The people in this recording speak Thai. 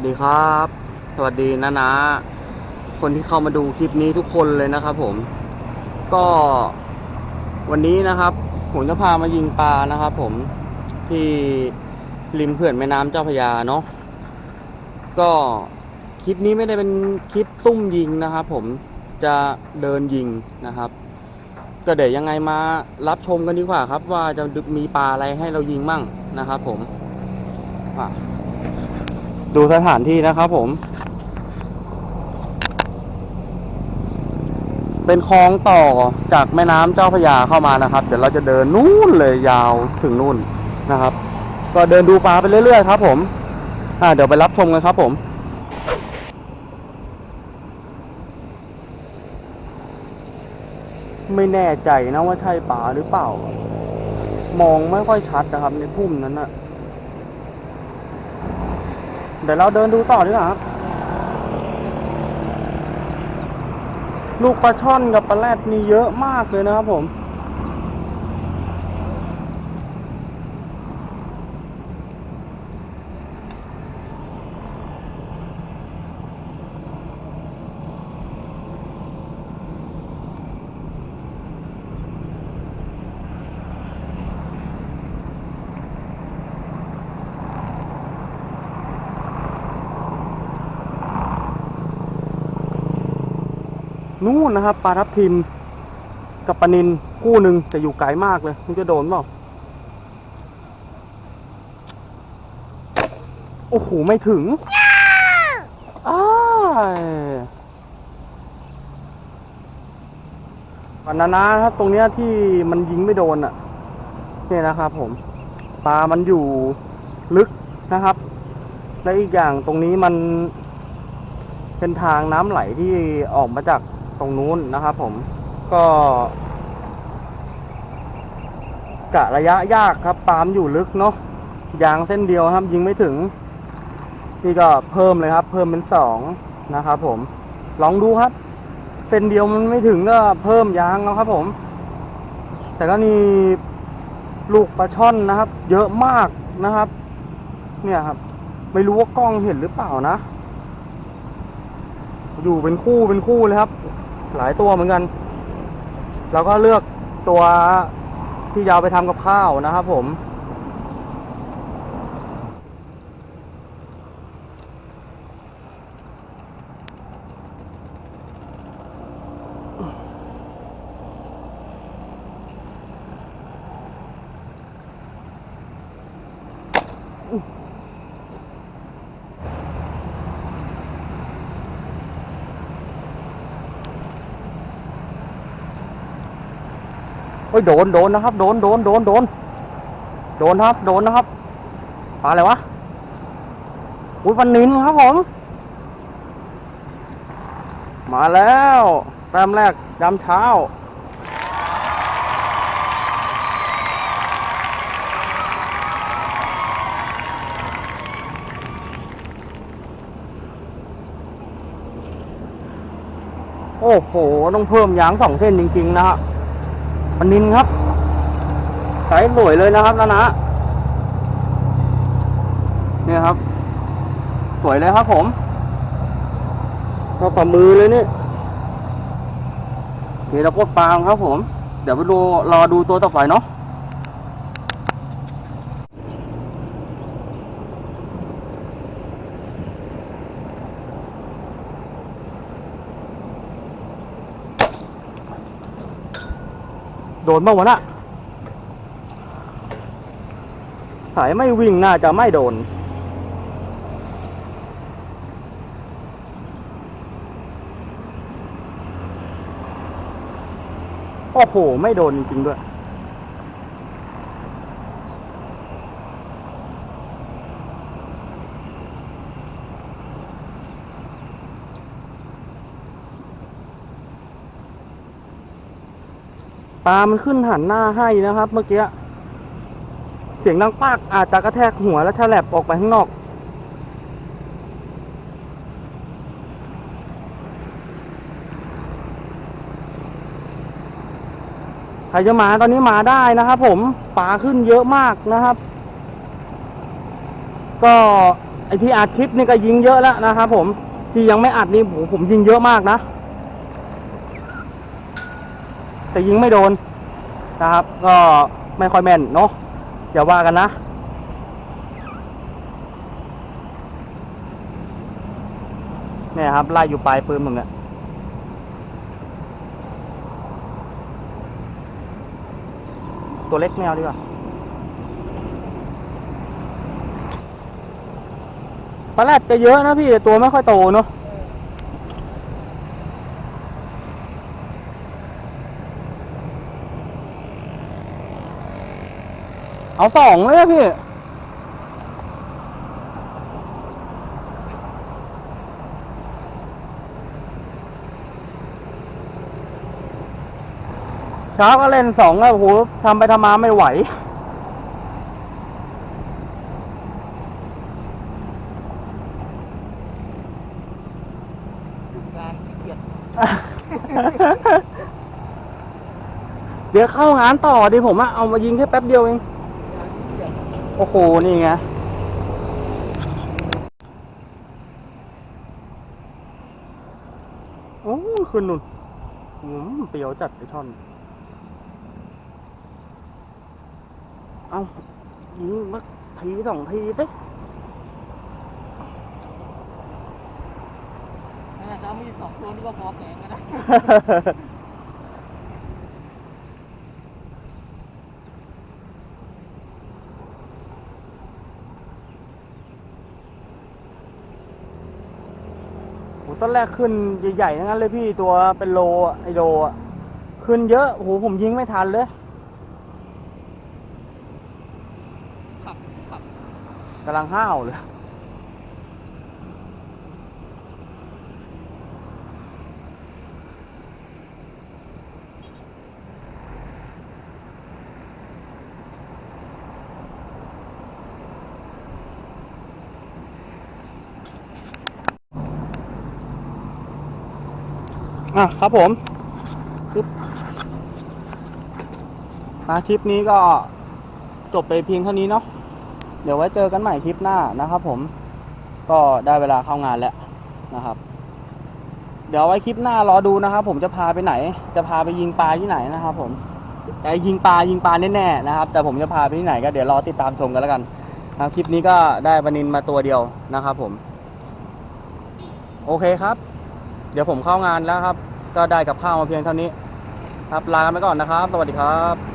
วัสดีครับ สวัสดีนะนะ คนที่เข้ามาดูคลิปนี้ทุกคนเลยนะครับ ผม ก็วันนี้นะครับผมจะพามายิงปลานะครับ ผมที่ริมเขื่อนแม่น้ำเจ้าพยาเนาะก็คลิปนี้ไม่ได้เป็นคลิปซุ่มยิงนะครับ ผมจะเดินยิงนะครับ ก็เดี๋ยวยังไงมารับชมกันดีกว่าครับ ว่าจะมีปลาอะไรให้เรายิงมั่งนะครับ ผมอะ ดูสถานที่นะครับผม เป็นคลองต่อจากแม่น้ำเจ้าพระยาเข้ามานะครับ เดี๋ยวเราจะเดินนู่นเลยยาวถึงนู่นนะครับ ก็เดินดูปลาไปเรื่อยๆครับ ผมอ่าเดี๋ยวไปรับชมกันครับ ผมไม่แน่ใจนะว่าใช่ป่าหรือเปล่า มองไม่ค่อยชัดนะครับในพุ่มนั้นนะ ดี๋ยวเราเดินดูต่อดีกว่าครับลูกปลาช่อนกับปลาแรดนี่เยอะมากเลยนะครับผม นู่นนะครับปลาทับทิมกับปลานินคู่หนึ่งแต่อยู่ไกลมากเลยมันจะโดนเปล่าโอ้โห ไม่ถึงอายปันนานะครับ ตรงเนี้ยที่มันยิงไม่โดนอะเนี่ยนะครับผมปลามันอยู่ลึกนะครับ และอีกอย่างตรงนี้มันเป็นทางน้ำไหลที่ออกมาจาก ตรงนู้นนะครับผมก็กะระยะยากครับปามอยู่ลึกเนาะยางเส้นเดียวครับ ยิงไม่ถึง นี่ก็เพิ่มเลยครับ เพิ่มเป็นสองนะครับผม ลองดูครับ เส้นเดียวมันไม่ถึงก็เพิ่มยางแล้วครับผม แต่ก็นี่ลูกปลาช่อนนะครับ เยอะมากนะครับ เนี่ยครับ ไม่รู้ว่ากล้องเห็นหรือเปล่านะ อยู่เป็นคู่เป็นคู่เลยครับห หลายตัวเหมือนกันแล้วก็เลือกตัวที่ยาวไปทำกับข้าวนะครับผม โอ้ยโดนโดนนะครับ โดนโดนโดนโดนโดนครับ โดนนะครับปลาอะไรวะอุ้ยปันนินครับผม มาแล้วแต้มแรกยามเช้าโอ้โห ต้องเพิ่มยางสองเส้นจริง ๆ นะฮะ ปนินครับสายสวยเลยนะครับนะนะเนี่ยครับ สวยเลยครับผมเราฝ่ามือเลยนี่เดี๋ยวเรากดปลาครับผม เดี๋ยวไปดูรอดูตัวต่อไปเนาะ นบ้างวะน่ะสายไม่วิ่งน่าจะไม่โดน โอ้โห ไม่โดนจริงด้วยามันขึ้นหันหน้าให้นะครับ เมื่อกี้ เสียงดังปากอาจจะกระแทกหัวแล้วฉลับออกไปข้างนอก ใครจะมาตอนนี้มาได้นะครับผมปลาขึ้นเยอะมากนะครับ ก็ไอที่อัดคลิปนี่ก็ยิงเยอะแล้วนะครับผมที่ยังไม่อัดนี่โหผมยิงเยอะมากนะ แต่ยิงไม่โดนนะครับ ก็ไม่ค่อยแม่นเนาะอย่าว่ากันนะ เนี่ยครับไล่อยู่ปลายปืนมึงเนี่ยตัวเล็กแมวดีกว่าปลาแรดจะเยอะนะพี่ ตัวไม่ค่อยโตเนาะ เอาสองเลยอะพี่ เช้าก็เล่นสองแล้วโอ้โหทำไปทำมาไม่ไหว หยุดงานขี้เกียจเดี๋ยวเข้างานต่อดิผมอะเอามายิงแค่แป๊บเดียวเองงานขี้เกียจ โอ้โห นี่ไง โอ้ขึ้นนุ่นอืมเปรียวจัดไอช่อน เอายิงมาทีสองทีสิน่าจะเอามีดสองตัวนี่ก็พอแกงกันน ต้นแรกขึ้นใหญ่ๆทั้งนั้นเลยพี่ตัวเป็นโลอะไอโลอะขึ้นเยอะโอ้โหผมยิงไม่ทันเลยขับขับกำลังห้าวเลย อะครับผมปึ๊บคลิปนี้ก็จบไปเพียงเท่านี้เนาะเดี๋ยวไว้เจอกันใหม่คลิปหน้านะครับผมก็ได้เวลาเข้างานแล้วนะครับ เดี๋ยวไว้คลิปหน้ารอดูนะครับ ผมจะพาไปไหน จะพาไปยิงปลาที่ไหนนะครับ ผมแต่ยิงปลายิงปลาแน่ๆนะครับ แต่ผมจะพาไปที่ไหนก็เดี๋ยวรอติดตามชมกันแล้วกันนะครับคลิปนี้ก็ได้ปลานินมาตัวเดียวนะครับ ผม โอเคครับ เดี๋ยวผมเข้างานแล้วครับ ก็ได้กับข้าวมาเพียงเท่านี้ ครับลาไปก่อนนะครับ สวัสดีครับ